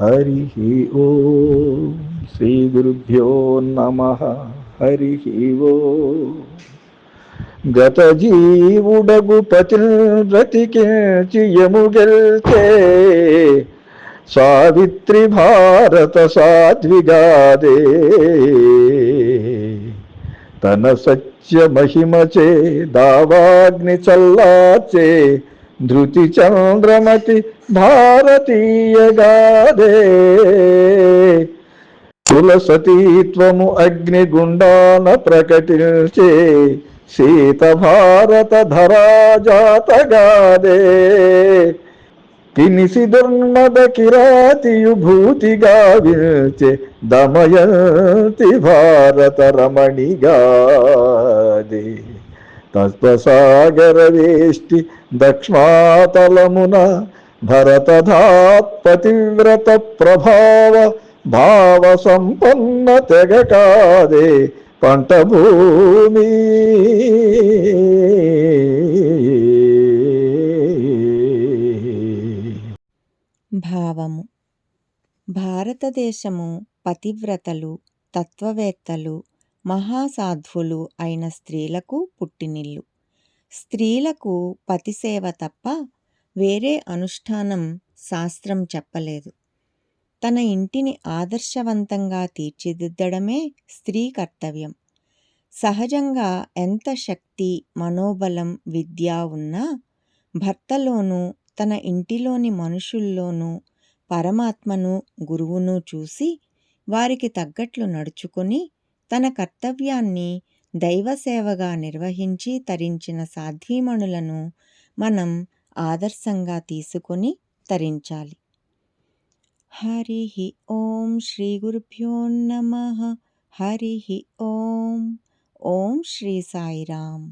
హరి ఓ శ్రీ గురుభ్యో నమ. హరి ఓ. గత జీవుడగు పతిరతికియము సావిత్రి భారత సాధ్విగాదే తన సత్య మహిమచే దావాగ్ని చల్లాచే ధృతి చంద్రమతి భారతీయగాదే కులసతీత్వము అగ్నిగుండాన ప్రకటించే సీత భారత ధరాజాతగాదే పినిసి దుర్మద కిరాతియు భూతిగా విల్చే దమయంతి భారత రమణిగాదే తత్వసాగరవేష్టి దక్ష్మాతలమున భరతధాత్పతివ్రత ప్రభావ భావ సంపన్న తెగ కాదే పంట భూమి భావము. భారతదేశము పతివ్రతలు తత్వవేత్తలు మహాసాధ్వులు అయిన స్త్రీలకు పుట్టినిల్లు. స్త్రీలకు పతిసేవ తప్ప వేరే అనుష్ఠానం శాస్త్రం చెప్పలేదు. తన ఇంటిని ఆదర్శవంతంగా తీర్చిదిద్దడమే స్త్రీ కర్తవ్యం. సహజంగా ఎంత శక్తి మనోబలం విద్య ఉన్నా భర్తలోనూ తన ఇంటిలోని మనుషుల్లోనూ పరమాత్మను గురువును చూసి వారికి తగ్గట్లు నడుచుకొని తన కర్తవ్యాన్ని దైవసేవగా నిర్వహించి తరించిన సాధ్వీమణులను మనం ఆదర్శంగా తీసుకొని తరించాలి. హరి ఓం శ్రీ గురుభ్యో నమ. హరి ఓం. ఓం శ్రీ సాయిరామ్.